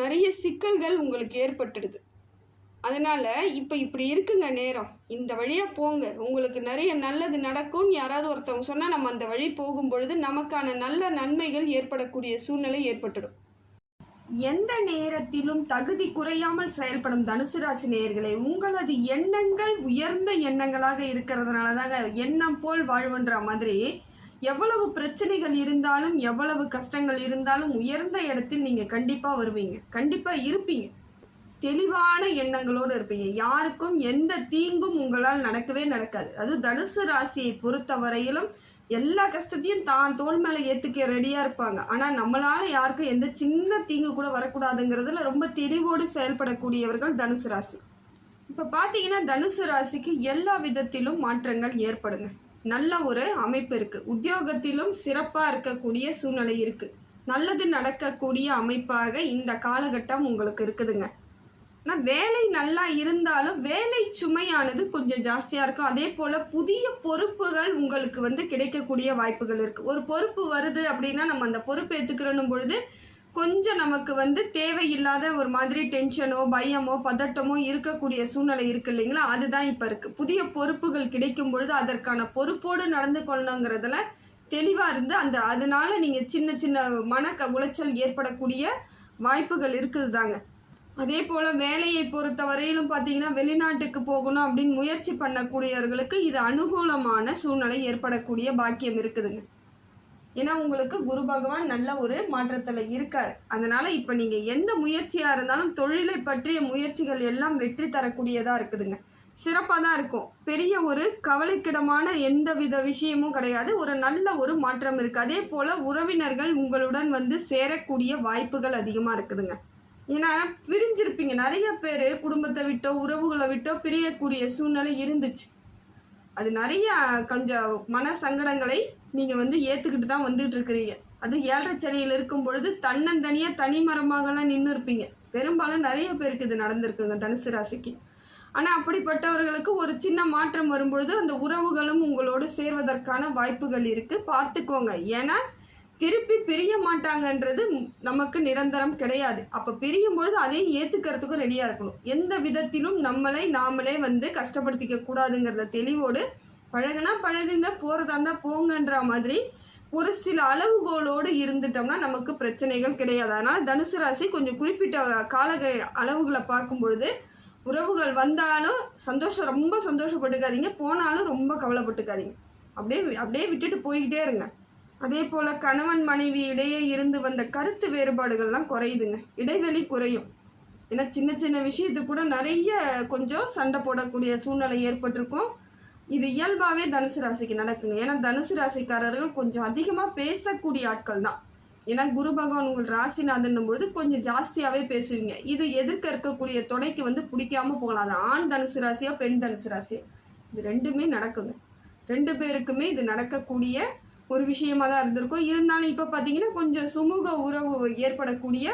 நிறைய சிக்கல்கள் உங்களுக்கு ஏற்பட்டுடுது. அதனால் இப்போ இப்படி இருக்குங்க நேரம். இந்த வழியாக போங்க. உங்களுக்கு நிறைய நல்லது நடக்கும்னு யாராவது ஒருத்தவங்க சொன்னால் நம்ம அந்த வழி போகும் பொழுது நமக்கான நல்ல நன்மைகள் ஏற்படக்கூடிய சூழ்நிலை ஏற்பட்டுடும். எந்த நேரத்திலும் தகுதி குறையாமல் செயல்படும் தனுசு ராசி நேயர்களே உங்களது எண்ணங்கள் உயர்ந்த எண்ணங்களாக இருக்கிறதுனால தாங்க எண்ணம் போல் வாழ்வுன்ற மாதிரி எவ்வளவு பிரச்சனைகள் இருந்தாலும் எவ்வளவு கஷ்டங்கள் இருந்தாலும் உயர்ந்த இடத்தில் நீங்கள் கண்டிப்பாக வருவீங்க. கண்டிப்பாக இருப்பீங்க. தெளிவான எண்ணங்களோடு இருப்பீங்க. யாருக்கும் எந்த தீங்கும் உங்களால் நடக்கவே நடக்காது. அது தனுசு ராசியை பொறுத்த வரையிலும் எல்லா கஷ்டத்தையும் தான் தோல் மேலே ஏற்றுக்க ரெடியாக இருப்பாங்க. ஆனால் நம்மளால் யாருக்கும் எந்த சின்ன தீங்கு கூட வரக்கூடாதுங்கிறதுல ரொம்ப தெளிவோடு செயல்படக்கூடியவர்கள் தனுசு ராசி. இப்போ பார்த்தீங்கன்னா தனுசு ராசிக்கு எல்லா விதத்திலும் மாற்றங்கள் ஏற்படுங்க. நல்ல ஒரு அமைப்பு இருக்குது உத்தியோகத்திலும் சிறப்பாக இருக்கக்கூடிய சூழ்நிலை இருக்குது நல்லது நடக்கக்கூடிய அமைப்பாக இந்த காலகட்டம் உங்களுக்கு இருக்குதுங்க. ஆனால் வேலை நல்லா இருந்தாலும் வேலை சுமையானது கொஞ்சம் ஜாஸ்தியாக இருக்கும். அதே போல் புதிய பொறுப்புகள் உங்களுக்கு வந்து கிடைக்கக்கூடிய வாய்ப்புகள் இருக்குது ஒரு பொறுப்பு வருது அப்படின்னா நம்ம அந்த பொறுப்பு ஏற்றுக்கிறோன்னும் பொழுது கொஞ்சம் நமக்கு வந்து தேவையில்லாத ஒரு மாதிரி டென்ஷனோ பயமோ பதட்டமோ இருக்கக்கூடிய சூழ்நிலை இருக்கு இல்லைங்களா? அதுதான் இப்போ இருக்குது புதிய பொறுப்புகள் கிடைக்கும் பொழுது அதற்கான பொறுப்போடு நடந்து கொள்ளணுங்கிறதுல தெளிவாக இருந்து அந்த அதனால நீங்கள் சின்ன சின்ன மன க உளைச்சல் ஏற்படக்கூடிய வாய்ப்புகள் இருக்குது தாங்க அதே போல் வேலையை பொறுத்த வரையிலும் பார்த்தீங்கன்னா வெளிநாட்டுக்கு போகணும் அப்படின்னு முயற்சி பண்ணக்கூடியவர்களுக்கு இது அனுகூலமான சூழ்நிலை ஏற்படக்கூடிய பாக்கியம் இருக்குதுங்க. ஏன்னா உங்களுக்கு குரு பகவான் நல்ல ஒரு மாற்றத்தில் இருக்கார். அதனால் இப்போ நீங்கள் எந்த முயற்சியாக இருந்தாலும் தொழிலை பற்றிய முயற்சிகள் எல்லாம் வெற்றி தரக்கூடியதாக இருக்குதுங்க. சிறப்பாக தான் இருக்கும். பெரிய ஒரு கவலைக்கிடமான எந்த வித விஷயமும் கிடையாது. ஒரு நல்ல ஒரு மாற்றம் இருக்குது அதே போல் உறவினர்கள் உங்களுடன் வந்து சேரக்கூடிய வாய்ப்புகள் அதிகமாக இருக்குதுங்க. ஏன்னா பிரிஞ்சிருப்பீங்க. நிறைய பேர் குடும்பத்தை விட்டோ உறவுகளை விட்டோ பிரியக்கூடிய சூழ்நிலை இருந்துச்சு. அது நிறைய கொஞ்சம் மன சங்கடங்களை நீங்கள் வந்து ஏற்றுக்கிட்டு தான் வந்துட்டு இருக்கிறீங்க அது ஏழரை சனியில் இருக்கும் பொழுது தன்னந்தனியாக தனிமரமாகலாம் நின்று இருப்பீங்க பெரும்பாலும் நிறைய பேருக்கு இது நடந்திருக்குங்க தனுசு ராசிக்கு. ஆனால் அப்படிப்பட்டவர்களுக்கு ஒரு சின்ன மாற்றம் வரும்பொழுது அந்த உறவுகளும் உங்களோடு சேர்வதற்கான வாய்ப்புகள் இருக்குது பார்த்துக்கோங்க. ஏன்னா திருப்பி பிரிய மாட்டாங்கன்றது நமக்கு நிரந்தரம் கிடையாது. அப்போ பிரியும் பொழுது அதையும் ஏற்றுக்கிறதுக்கும் ரெடியாக இருக்கணும். எந்த விதத்திலும் நம்மளை நாமளே வந்து கஷ்டப்படுத்திக்க கூடாதுங்கிறத தெளிவோடு பழகுனா பழகுங்க போகிறதா இருந்தால் போங்கன்ற மாதிரி ஒரு சில அளவுகோலோடு இருந்துட்டோம்னா நமக்கு பிரச்சனைகள் கிடையாது. அதனால் தனுசு ராசி கொஞ்சம் குறிப்பிட்ட கால அளவுகளை பார்க்கும் பொழுது உறவுகள் வந்தாலும் சந்தோஷம் ரொம்ப சந்தோஷப்பட்டுக்காதீங்க. போனாலும் ரொம்ப கவலைப்பட்டுக்காதீங்க. அப்படியே அப்படியே விட்டுட்டு போய்கிட்டே இருங்க. அதே போல் கணவன் மனைவி இடையே இருந்து வந்த கருத்து வேறுபாடுகள்லாம் குறையுதுங்க. இடைவெளி குறையும். ஏன்னா சின்ன சின்ன விஷயத்துக்கு கூட நிறைய கொஞ்சம் சண்டை போடக்கூடிய சூழ்நிலை ஏற்பட்டிருக்கும். இது இயல்பாகவே தனுசு ராசிக்கு நடக்குங்க. ஏன்னா தனுசு ராசிக்காரர்கள் கொஞ்சம் அதிகமாக பேசக்கூடிய ஆட்கள் தான் ஏன்னா குரு பகவான் உங்கள் ராசிநாதன் பொழுது கொஞ்சம் ஜாஸ்தியாகவே பேசுவீங்க. இது எதிர்க்க இருக்கக்கூடிய துணைக்கு வந்து பிடிக்காம போகலாம். அது ஆண் தனுசு ராசியாக பெண் தனுசு ராசியா. இது ரெண்டுமே நடக்குங்க. ரெண்டு பேருக்குமே இது நடக்கக்கூடிய ஒரு விஷயமாக தான் இருந்திருக்கும். இருந்தாலும் இப்போ பார்த்தீங்கன்னா கொஞ்சம் சுமூக உறவு ஏற்படக்கூடிய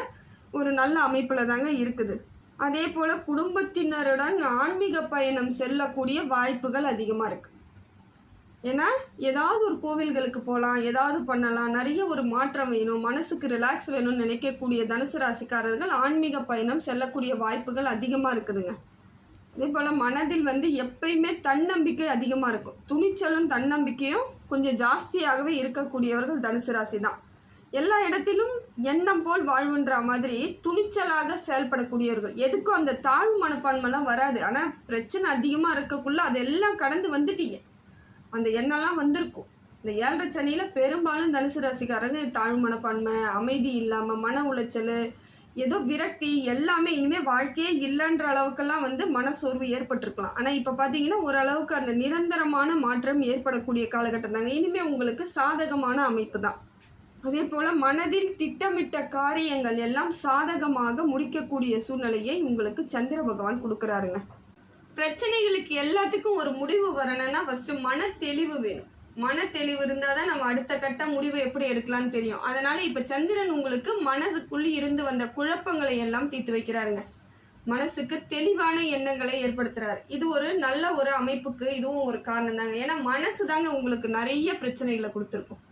ஒரு நல்ல அமைப்பில் தாங்க இருக்குது. அதே போல் குடும்பத்தினருடன் ஆன்மீக பயணம் செல்லக்கூடிய வாய்ப்புகள் அதிகமாக இருக்குது ஏன்னா ஏதாவது ஒரு கோவில்களுக்கு போகலாம் ஏதாவது பண்ணலாம். நிறைய ஒரு மாற்றம் வேணும் மனசுக்கு ரிலாக்ஸ் வேணும்னு நினைக்கக்கூடிய தனுசு ராசிக்காரர்கள் ஆன்மீக பயணம் செல்லக்கூடிய வாய்ப்புகள் அதிகமாக இருக்குதுங்க. அதே போல் மனதில் வந்து எப்பயுமே தன்னம்பிக்கை அதிகமாக இருக்கும். துணிச்சலும் தன்னம்பிக்கையும் கொஞ்சம் ஜாஸ்தியாகவே இருக்கக்கூடியவர்கள் தனுசு ராசி தான் எல்லா இடத்திலும் எண்ணம் போல் வாழ்வுன்ற மாதிரி துணிச்சலாக செயல்படக்கூடியவர்கள். எதுக்கும் அந்த தாழ்வு மனப்பான்மைலாம் வராது. ஆனால் பிரச்சனை அதிகமாக இருக்கக்குள்ள அதெல்லாம் கடந்து வந்துட்டீங்க. அந்த எண்ணம்லாம் வந்திருக்கும். இந்த ஏழரை சனியில் பெரும்பாலும் தனுசு ராசிக்காரங்க தாழ்வு மனப்பான்மை அமைதி இல்லாமல் மன உளைச்சல் ஏதோ விரக்தி எல்லாமே இனிமேல் வாழ்க்கையே இல்லைன்ற அளவுக்கெல்லாம் வந்து மனசோர்வு ஏற்பட்டிருக்கலாம். ஆனால் இப்போ பார்த்தீங்கன்னா ஓரளவுக்கு அந்த நிரந்தரமான மாற்றம் ஏற்படக்கூடிய காலகட்டம் தாங்க. இனிமேல் உங்களுக்கு சாதகமான அமைப்பு தான். அதே போல் மனதில் திட்டமிட்ட காரியங்கள் எல்லாம் சாதகமாக முடிக்கக்கூடிய சூழ்நிலையை உங்களுக்கு சந்திர பகவான் கொடுக்குறாருங்க. பிரச்சனைகளுக்கு எல்லாத்துக்கும் ஒரு முடிவு வரணும்னா ஃபஸ்ட்டு மன தெளிவு வேணும். மன தெளிவு இருந்தால் தான் நம்ம அடுத்த கட்ட முடிவு எப்படி எடுக்கலாம்னு தெரியும். அதனால இப்போ சந்திரன் உங்களுக்கு மனதுக்குள்ளே இருந்து வந்த குழப்பங்களை எல்லாம் தீர்த்து வைக்கிறாருங்க. மனசுக்கு தெளிவான எண்ணங்களை ஏற்படுத்துறாரு. இது ஒரு நல்ல ஒரு அமைப்புக்கு இதுவும் ஒரு காரணம் தாங்க ஏன்னா மனசு தாங்க உங்களுக்கு நிறைய பிரச்சனைகளை கொடுத்துருக்கும்.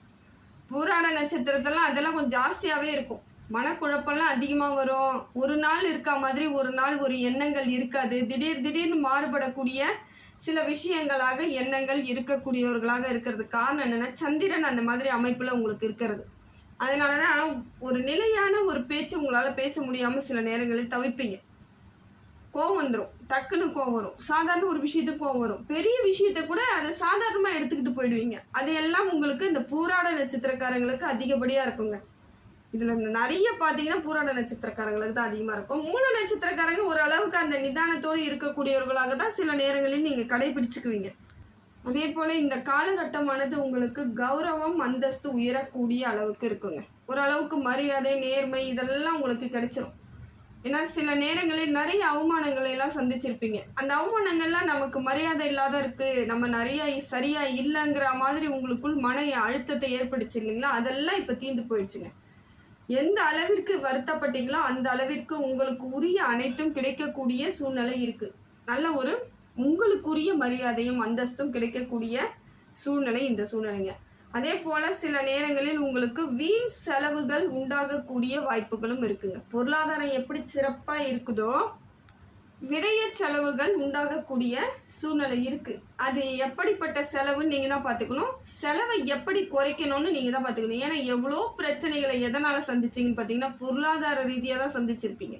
பூராட நட்சத்திரத்தெல்லாம் அதெல்லாம் கொஞ்சம் ஜாஸ்தியாகவே இருக்கும். மனக்குழப்பம்லாம் அதிகமாக வரும். ஒரு நாள் இருக்கா மாதிரி ஒரு நாள் ஒரு எண்ணங்கள் இருக்காது. திடீர் திடீர்னு மாறுபடக்கூடிய சில விஷயங்களாக எண்ணங்கள் இருக்கக்கூடியவர்களாக இருக்கிறதுக்கு காரணம் என்னென்னா சந்திரன் அந்த மாதிரி அமைப்பில் உங்களுக்கு இருக்கிறது. அதனால தான் ஒரு நிலையான ஒரு பேச்சு உங்களால் பேச முடியாமல் சில நேரங்களில் தவிப்பீங்க. கோவம் வந்துடும் டக்குன்னு கோவம் வரும். சாதாரண ஒரு விஷயத்துக்கு கோவம் வரும். பெரிய விஷயத்த கூட அதை சாதாரணமாக எடுத்துக்கிட்டு போயிடுவீங்க. அது எல்லாம் உங்களுக்கு இந்த பூராட நட்சத்திரக்காரங்களுக்கு அதிகப்படியாக இருக்குங்க. இதில் நிறைய பார்த்தீங்கன்னா பூராட நட்சத்திரக்காரங்களுக்கு தான் அதிகமாக இருக்கும். மூல நட்சத்திரக்காரங்க ஓரளவுக்கு அந்த நிதானத்தோடு இருக்கக்கூடியவர்களாக தான் சில நேரங்களில் நீங்கள் கடைபிடிச்சுக்குவீங்க. அதே போல் இந்த காலகட்டமானது உங்களுக்கு கௌரவம் அந்தஸ்து உயரக்கூடிய அளவுக்கு இருக்குங்க. ஓரளவுக்கு மரியாதை நேர்மை இதெல்லாம் உங்களுக்கு கிடைச்சிரும். ஏன்னா சில நேரங்களில் நிறைய அவமானங்களை எல்லாம் சந்திச்சிருப்பீங்க. அந்த அவமானங்கள்லாம் நமக்கு மரியாதை இல்லாத இருக்கு. நம்ம நிறைய சரியா இல்லைங்கிற மாதிரி உங்களுக்குள் மன அழுத்தத்தை ஏற்படுச்சு இல்லைங்களா? அதெல்லாம் இப்போ தீர்ந்து போயிடுச்சுங்க. எந்த அளவிற்கு வருத்தப்பட்டீங்களோ அந்த அளவிற்கு உங்களுக்கு உரிய அனைத்தும் கிடைக்கக்கூடிய சூழ்நிலை இருக்குது நல்ல ஒரு உங்களுக்குரிய மரியாதையும் அந்தஸ்தும் கிடைக்கக்கூடிய சூழ்நிலை இந்த சூழ்நிலைங்க. அதே போல் சில நேரங்களில் உங்களுக்கு வீண் செலவுகள் உண்டாகக்கூடிய வாய்ப்புகளும் இருக்குங்க. பொருளாதாரம் எப்படி சிறப்பாக இருக்குதோ விரைய செலவுகள் உண்டாகக்கூடிய சூழ்நிலை இருக்குது அது எப்படிப்பட்ட செலவுன்னு நீங்கள் தான் பார்த்துக்கணும். செலவை எப்படி குறைக்கணும்னு நீங்கள் தான் பார்த்துக்கணும். ஏன்னா எவ்வளோ பிரச்சனைகளை எதனால் சந்திச்சிங்கன்னு பார்த்தீங்கன்னா பொருளாதார ரீதியாக தான் சந்திச்சிருப்பீங்க.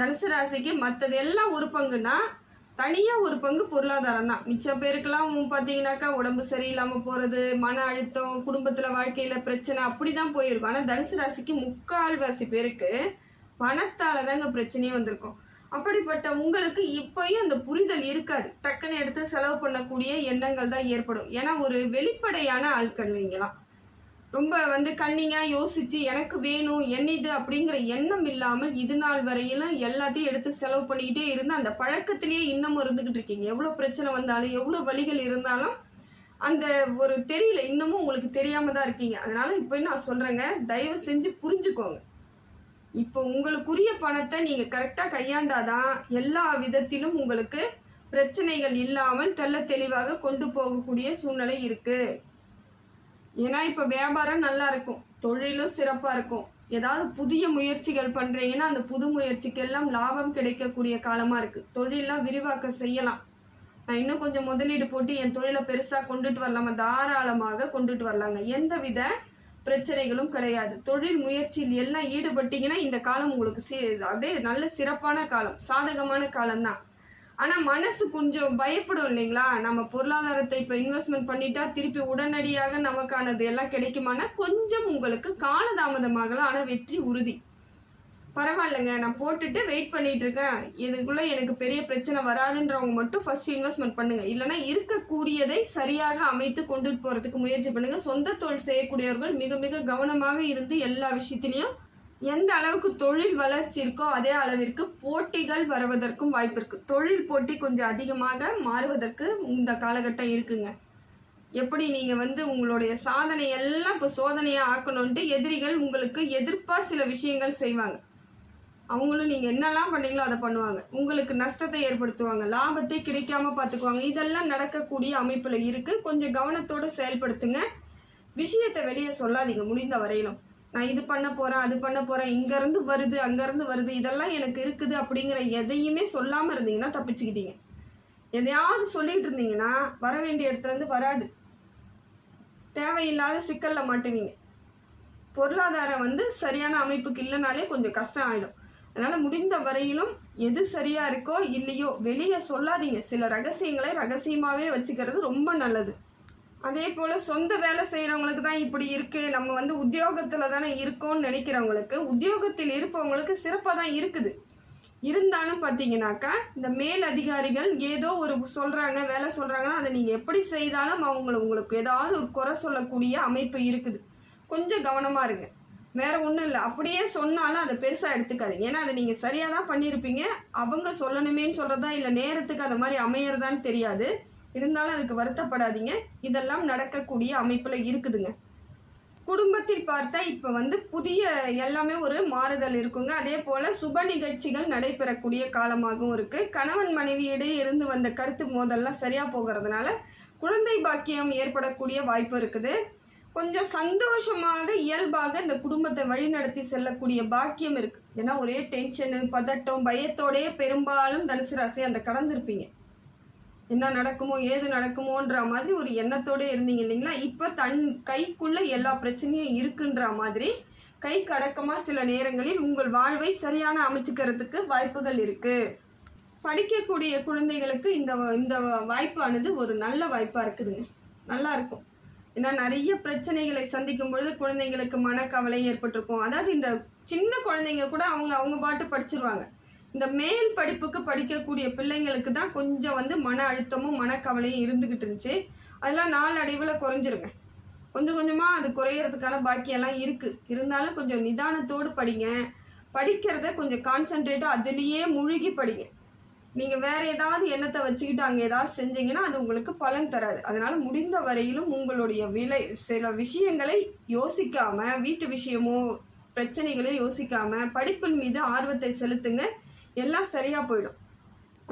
தனுசு ராசிக்கு மற்றது எல்லாம் ஒரு தனியாக ஒரு பங்கு பொருளாதாரம் தான். மிச்ச பேருக்கெல்லாம் பார்த்தீங்கன்னாக்கா உடம்பு சரியில்லாமல் போகிறது மன அழுத்தம் குடும்பத்தில் வாழ்க்கையில் பிரச்சனை அப்படி தான் போயிருக்கும். ஆனால் தனுசு ராசிக்கு முக்கால்வாசி பேருக்கு பணத்தால் தாங்க பிரச்சனையே வந்திருக்கும். அப்படிப்பட்ட உங்களுக்கு இப்பயும் அந்த புரிதல் இருக்காது. டக்குன்னு எடுத்து செலவு பண்ணக்கூடிய எண்ணங்கள் தான் ஏற்படும். ஏன்னா ஒரு வெளிப்படையான ஆட்கள் நீங்களாம். ரொம்ப வந்து கண்ணிங்காக யோசித்து எனக்கு வேணும் என்னது அப்படிங்கிற எண்ணம் இல்லாமல் இது நாள் வரையிலும் எல்லாத்தையும் எடுத்து செலவு பண்ணிக்கிட்டே இருந்து அந்த பழக்கத்திலேயே இன்னமும் இருந்துக்கிட்டு இருக்கீங்க. எவ்வளோ பிரச்சனை வந்தாலும் எவ்வளோ வழிகள் இருந்தாலும் அந்த ஒரு தெரியல இன்னமும் உங்களுக்கு தெரியாமல் தான் இருக்கீங்க. அதனால் இப்போ நான் சொல்கிறேங்க தயவு செஞ்சு புரிஞ்சுக்கோங்க. இப்போ உங்களுக்குரிய பணத்தை நீங்கள் கரெக்டாக கையாண்டாதான் எல்லா விதத்திலும் உங்களுக்கு பிரச்சனைகள் இல்லாமல் தெல்ல தெளிவாக கொண்டு போகக்கூடிய சூழ்நிலை இருக்குது ஏன்னா இப்போ வியாபாரம் நல்லா இருக்கும். தொழிலும் சிறப்பாக இருக்கும். ஏதாவது புதிய முயற்சிகள் பண்ணுறீங்கன்னா அந்த புது முயற்சிக்கெல்லாம் லாபம் கிடைக்கக்கூடிய காலமாக இருக்குது தொழிலெலாம் விரிவாக்கம் செய்யலாம். நான் இன்னும் கொஞ்சம் முதலீடு போட்டு என் தொழிலை பெருசாக கொண்டுட்டு வரலாமா? தாராளமாக கொண்டுட்டு வரலாங்க. எந்த வித பிரச்சனைகளும் கிடையாது. தொழில் முயற்சியில் எல்லாம் ஈடுபட்டீங்கன்னா இந்த காலம் உங்களுக்கு சி அப்படியே நல்ல சிறப்பான காலம். சாதகமான காலம்தான். ஆனால் மனசு கொஞ்சம் பயப்படும் இல்லைங்களா? நம்ம பொருளாதாரத்தை இப்போ இன்வெஸ்ட்மெண்ட் பண்ணிட்டா திருப்பி உடனடியாக நமக்கானது எல்லாம் கிடைக்குமானா கொஞ்சம் உங்களுக்கு காலதாமதமாகலாம். ஆனால் வெற்றி உறுதி. பரவாயில்லைங்க. நான் போட்டுட்டு வெயிட் பண்ணிட்டு இருக்கேன். இதுக்குள்ளே எனக்கு பெரிய பிரச்சனை வராதுன்றவங்க மட்டும் ஃபர்ஸ்ட் இன்வெஸ்ட்மெண்ட் பண்ணுங்க. இல்லைனா இருக்கக்கூடியதை சரியாக அமைத்து கொண்டுட்டு போகிறதுக்கு முயற்சி பண்ணுங்க. சொந்த தொழில் செய்யக்கூடியவர்கள் மிக மிக கவனமாக இருந்து எல்லா விஷயத்திலையும் எந்த அளவுக்கு தொழில் வளர்ச்சி இருக்கோ அதே அளவிற்கு போட்டிகள் வருவதற்கும் வாய்ப்பு இருக்குது தொழில் போட்டி கொஞ்சம் அதிகமாக மாறுவதற்கு இந்த காலகட்டம் இருக்குங்க. எப்படி நீங்கள் வந்து உங்களுடைய சாதனை எல்லாம் இப்போ சோதனையாக ஆக்கணுன்ட்டு எதிரிகள் உங்களுக்கு எதிர்ப்பாக சில விஷயங்கள் செய்வாங்க. அவங்களும் நீங்கள் என்னெல்லாம் பண்ணீங்களோ அதை பண்ணுவாங்க. உங்களுக்கு நஷ்டத்தை ஏற்படுத்துவாங்க. லாபத்தை கிடைக்காம பார்த்துக்குவாங்க. இதெல்லாம் நடக்கக்கூடிய அமைப்பில் இருக்குது கொஞ்சம் கவனத்தோடு செயல்படுத்துங்க. விஷயத்தை வெளியே சொல்லாதீங்க. முடிந்த வரையிலும். நான் இது பண்ண போகிறேன் அது பண்ண போகிறேன் இங்கேருந்து வருது அங்கேருந்து வருது இதெல்லாம் எனக்கு இருக்குது அப்படிங்கிற எதையுமே சொல்லாமல் இருந்தீங்கன்னா தப்பிச்சுக்கிட்டீங்க. எதையாவது சொல்லிகிட்டு இருந்தீங்கன்னா வர வேண்டிய இடத்துலேருந்து வராது. தேவையில்லாத சிக்கலில் மாட்டுவீங்க. பொருளாதாரம் வந்து சரியான அமைப்புக்கு இல்லைனாலே கொஞ்சம் கஷ்டம் ஆகிடும் அதனால் முடிந்த வரையிலும் எது சரியாக இருக்கோ இல்லையோ வெளியே சொல்லாதீங்க. சில ரகசியங்களை ரகசியமாகவே வச்சுக்கிறது ரொம்ப நல்லது. அதே போல் சொந்த வேலை செய்கிறவங்களுக்கு தான் இப்படி இருக்குது நம்ம வந்து உத்தியோகத்தில் தானே இருக்கோம்னு நினைக்கிறவங்களுக்கு உத்தியோகத்தில் இருப்பவங்களுக்கு சிறப்பாக தான் இருக்குது. இருந்தாலும் பார்த்தீங்கன்னாக்கா இந்த மேல் அதிகாரிகள் ஏதோ ஒரு சொல்கிறாங்க வேலை சொல்கிறாங்கன்னா அதை நீங்கள் எப்படி செய்தாலும் அவங்கள உங்களுக்கு ஏதாவது ஒரு குறை சொல்லக்கூடிய அமைப்பு இருக்குது. கொஞ்சம் கவனமாக இருங்க. வேறு ஒன்றும் இல்லை. அப்படியே சொன்னாலும் அதை பெருசாக எடுத்துக்காதீங்க. ஏன்னா அதை நீங்கள் சரியாக தான் பண்ணியிருப்பீங்க. அவங்க சொல்லணுமேன்னு சொல்கிறதா இல்லை நேரத்துக்கு அந்த மாதிரி அமையிறதான்னு தெரியாது. இருந்தாலும் அதுக்கு வருத்தப்படாதீங்க. இதெல்லாம் நடக்கக்கூடிய அமைப்பில் இருக்குதுங்க. குடும்பத்தில் பார்த்தா இப்போ வந்து புதிய எல்லாமே ஒரு மாறுதல் இருக்குங்க. அதே போல் சுப நிகழ்ச்சிகள் நடைபெறக்கூடிய காலமாகவும் இருக்குது கணவன் மனைவியிடையே இருந்து வந்த கருத்து மோதல்லாம் சரியாக போகிறதுனால குழந்தை பாக்கியம் ஏற்படக்கூடிய வாய்ப்பு இருக்குது. கொஞ்சம் சந்தோஷமாக இயல்பாக இந்த குடும்பத்தை வழிநடத்தி செல்லக்கூடிய பாக்கியம் இருக்குது ஏன்னா ஒரே டென்ஷனு பதட்டம் பயத்தோடையே பெரும்பாலும் தனுசு ராசி அந்த கடந்திருப்பீங்க. என்ன நடக்குமோ ஏது நடக்குமோன்ற மாதிரி ஒரு எண்ணத்தோடு இருந்தீங்க இல்லைங்களா? இப்போ தன் கைக்குள்ளே எல்லா பிரச்சனையும் இருக்குன்ற மாதிரி கை கடக்கமாக சில நேரங்களில் உங்கள் வாழ்வை சரியான அமைச்சுக்கிறதுக்கு வாய்ப்புகள் இருக்குது படிக்கக்கூடிய குழந்தைகளுக்கு இந்த இந்த வாய்ப்பானது ஒரு நல்ல வாய்ப்பாக இருக்குதுங்க. நல்லா இருக்கும். ஏன்னா நிறைய பிரச்சனைகளை சந்திக்கும் பொழுது குழந்தைங்களுக்கு மனக்கவலை ஏற்பட்டிருக்கும். அதாவது இந்த சின்ன குழந்தைங்க கூட அவங்க அவங்க பாட்டு படிச்சிருவாங்க. இந்த மேல் படிப்புக்கு படிக்கக்கூடிய பிள்ளைங்களுக்கு தான் கொஞ்சம் வந்து மன அழுத்தமும் மனக்கவலையும் இருந்துக்கிட்டு இருந்துச்சு. அதெல்லாம் நாளடைவில் குறைஞ்சிருங்க. கொஞ்சம் கொஞ்சமாக அது குறையிறதுக்கான பாக்கியெல்லாம் இருக்குது இருந்தாலும் கொஞ்சம் நிதானத்தோடு படிங்க. படிக்கிறத கொஞ்சம் கான்சன்ட்ரேட்டாக அதுலேயே முழுகி படிங்க. நீங்கள் வேறு ஏதாவது எண்ணத்தை வச்சுக்கிட்டு அங்கே ஏதாவது செஞ்சீங்கன்னா அது உங்களுக்கு பலன் தராது. அதனால் முடிந்த வரையிலும் உங்களுடைய விலை சில விஷயங்களை யோசிக்காமல் வீட்டு விஷயமோ பிரச்சனைகளோ யோசிக்காமல் படிப்பின் மீது ஆர்வத்தை செலுத்துங்க. எல்லாம் சரியாக போயிடும்.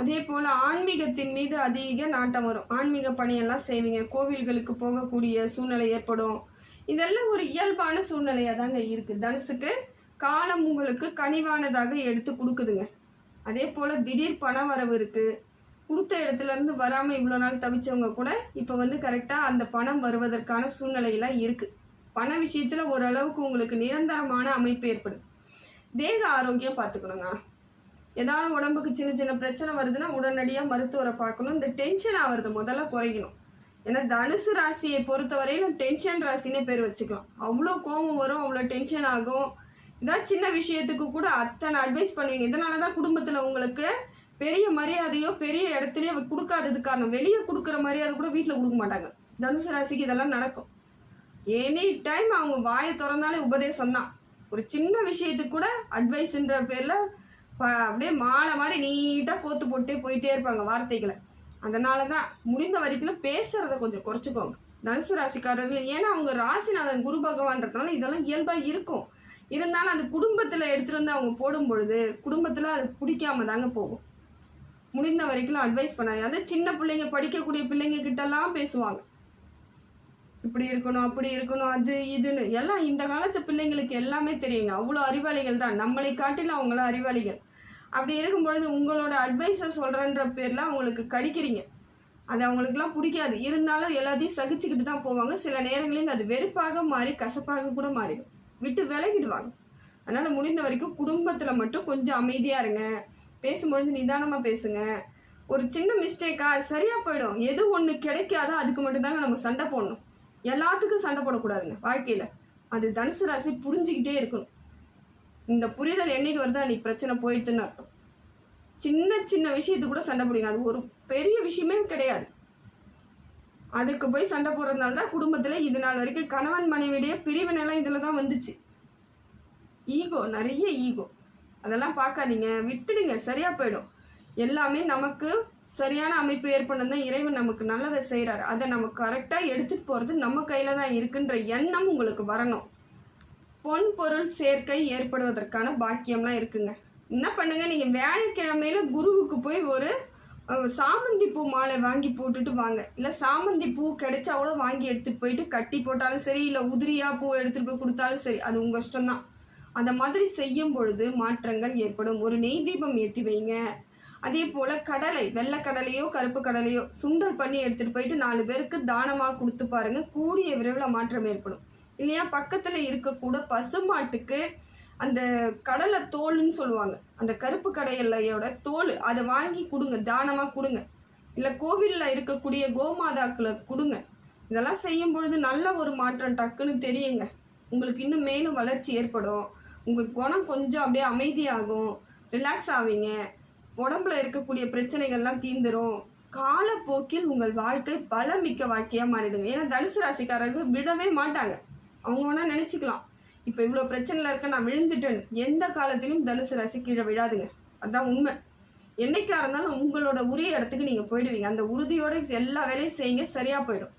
அதே போல் ஆன்மீகத்தின் மீது அதிக நாட்டம் வரும். ஆன்மீக பணியெல்லாம் செய்வீங்க. கோவில்களுக்கு போகக்கூடிய சூழ்நிலை ஏற்படும். இதெல்லாம் ஒரு இயல்பான சூழ்நிலையாக தாங்க இருக்குது தனுசுக்கு காலம் உங்களுக்கு கனிவானதாக எடுத்து கொடுக்குதுங்க. அதே போல் திடீர் பண வரவு இருக்குது கொடுத்த இடத்துலேருந்து வராமல் இவ்வளோ நாள் தவிச்சவங்க கூட இப்போ வந்து கரெக்டாக அந்த பணம் வருவதற்கான சூழ்நிலையெல்லாம் இருக்குது பண விஷயத்தில் ஓரளவுக்கு உங்களுக்கு நிரந்தரமான அமைப்பு ஏற்படுது. தேக ஆரோக்கியம் பார்த்துக்கணுங்க. ஏதாவது உடம்புக்கு சின்ன சின்ன பிரச்சனை வருதுன்னா உடனடியாக மருத்துவரை பார்க்கணும். இந்த டென்ஷன் ஆகிறது முதல்ல குறைக்கணும். ஏன்னா தனுசு ராசியை பொறுத்தவரையிலும் டென்ஷன் ராசினே பேர் வச்சுக்கலாம். அவ்வளோ கோபம் வரும் அவ்வளோ டென்ஷன் ஆகும். ஏதாவது சின்ன விஷயத்துக்கு கூட அத்தனை அட்வைஸ் பண்ணுவீங்க. இதனால தான் குடும்பத்தில் உங்களுக்கு பெரிய மரியாதையோ பெரிய இடத்துலையோ கொடுக்காதது காரணம். வெளியே கொடுக்குற மரியாதை கூட வீட்டில் கொடுக்க மாட்டாங்க. தனுசு ராசிக்கு இதெல்லாம் நடக்கும். எனி டைம் அவங்க வாயை திறந்தாலே உபதேசம் தான் ஒரு சின்ன விஷயத்துக்கு கூட அட்வைஸுன்ற பேரில் அப்படியே மாலை மாதிரி நீட்டாக கோத்து போட்டே போயிட்டே இருப்பாங்க வார்த்தைகளை. அதனால தான் முடிந்த வரைக்கும் பேசுகிறத கொஞ்சம் குறைச்சிக்கோங்க. தனுசு ராசிக்காரர்கள் ஏன்னா அவங்க ராசிநாதன் குரு பகவான்றதுனால இதெல்லாம் இயல்பாக இருக்கும். இருந்தாலும் அது குடும்பத்தில் எடுத்துகிட்டு வந்து அவங்க போடும் பொழுது குடும்பத்தில் அது பிடிக்காம தாங்க போகும். முடிந்த வரைக்கும் அட்வைஸ் பண்ணாது அதாவது சின்ன பிள்ளைங்க படிக்கக்கூடிய பிள்ளைங்க கிட்டலாம் பேசுவாங்க. இப்படி இருக்கணும் அப்படி இருக்கணும் அது இதுன்னு. எல்லாம் இந்த காலத்து பிள்ளைங்களுக்கு எல்லாமே தெரியுங்க. அவ்வளோ அறிவாளிகள் தான். நம்மளை காட்டிலும் அவங்களாம் அறிவாளிகள். அப்படி இருக்கும் பொழுது உங்களோட அட்வைஸை சொல்கிறன்ற பேரில் அவங்களுக்கு கடிக்கிறீங்க. அது அவங்களுக்குலாம் பிடிக்காது. இருந்தாலும் எல்லாத்தையும் சகிச்சுக்கிட்டு தான் போவாங்க. சில நேரங்களில் அது வெறுப்பாக மாறி கசப்பாக கூட மாறிடும். விட்டு விலகிடுவாங்க. அதனால் முடிந்த வரைக்கும் குடும்பத்தில் மட்டும் கொஞ்சம் அமைதியாக இருங்க. பேசும்பொழுது நிதானமாக பேசுங்க. ஒரு சின்ன மிஸ்டேக்கா சரியாக போயிடும். எது ஒன்று கிடைக்காதோ அதுக்கு மட்டும்தாங்க நம்ம சண்டை போடணும். எல்லாத்துக்கும் சண்டை போடக்கூடாதுங்க வாழ்க்கையில். அது தனுசு ராசி புரிஞ்சுக்கிட்டே இருக்கணும். இந்த புரிதல் என்னைக்கு வருதோ அன்றைக்கி பிரச்சனை போயிடுதுன்னு அர்த்தம். சின்ன சின்ன விஷயத்துக்கு கூட சண்டை பிடிங்க அது ஒரு பெரிய விஷயமே கிடையாது. அதுக்கு போய் சண்டை போடுறதுனால தான் குடும்பத்தில் இது நாள் வரைக்கும் கணவன் மனைவிடைய பிரிவினைலாம் இதில் தான் வந்துச்சு. ஈகோ நிறைய ஈகோ. அதெல்லாம் பார்க்காதீங்க. விட்டுடுங்க. சரியாக போயிடும். எல்லாமே நமக்கு சரியான அமைப்பு ஏற்படும் தான் இறைவன் நமக்கு நல்லதை செய்கிறார் அதை நம்ம கரெக்டாக எடுத்துகிட்டு போகிறது நம்ம கையில் தான் இருக்குன்ற எண்ணம் உங்களுக்கு வரணும். பொன் பொருள் சேர்க்கை ஏற்படுவதற்கான பாக்கியம்லாம் இருக்குங்க. என்ன பண்ணுங்க நீங்கள் வியாழக்கிழமையில குருவுக்கு போய் ஒரு சாமந்தி பூ மாலை வாங்கி போட்டுட்டு வாங்க. இல்லை சாமந்தி பூ கிடைச்சா கூட வாங்கி எடுத்துகிட்டு போயிட்டு கட்டி போட்டாலும் சரி இல்லை உதிரியாக பூ எடுத்துகிட்டு போய் கொடுத்தாலும் சரி அது உங்கள் இஷ்டம்தான். அந்த மாதிரி செய்யும் பொழுது மாற்றங்கள் ஏற்படும். ஒரு நெய் தீபம் ஏற்றி வைங்க. அதே போல் கடலை வெள்ளை கடலையோ கருப்பு கடலையோ சுண்டல் பண்ணி எடுத்துகிட்டு போயிட்டு நாலு பேருக்கு தானமாக கொடுத்து பாருங்க. கூடிய விரைவில் மாற்றம் ஏற்படும். இல்லையா? பக்கத்தில் இருக்கக்கூட பசுமாட்டுக்கு அந்த கடலை தோல்னு சொல்லுவாங்க. அந்த கருப்பு கடையிலையோட தோல். அதை வாங்கி கொடுங்க. தானமாக கொடுங்க. இல்லை கோவிலில் இருக்கக்கூடிய கோமாதாக்களை கொடுங்க. இதெல்லாம் செய்யும் பொழுது நல்ல ஒரு மாற்றம் டக்குன்னு தெரியுங்க. உங்களுக்கு இன்னும் மேலும் வளர்ச்சி ஏற்படும். உங்கள் குணம் கொஞ்சம் அப்படியே அமைதியாகும். ரிலாக்ஸ் ஆவீங்க. உடம்புல இருக்கக்கூடிய பிரச்சனைகள்லாம் தீந்துரும் காலப்போக்கில் உங்கள் வாழ்க்கை பலமிக்க வாழ்க்கையாக மாறிடுங்க. ஏன்னா தனுசு ராசிக்காரர்கள் விடவே மாட்டாங்க. அவங்க வேணால் நினச்சிக்கலாம். இப்போ இவ்வளோ பிரச்சனையில் இருக்க நான் விழுந்துட்டேன்னு எந்த காலத்திலும் தனுசு ராசி கீழே விழாதுங்க. அதுதான் உண்மை. என்னைக்கா இருந்தாலும் உங்களோட உரிய இடத்துக்கு நீங்கள் போயிடுவீங்க. அந்த உறுதியோடு எல்லா வேலையும் செய்யுங்க. சரியாக போயிடும்.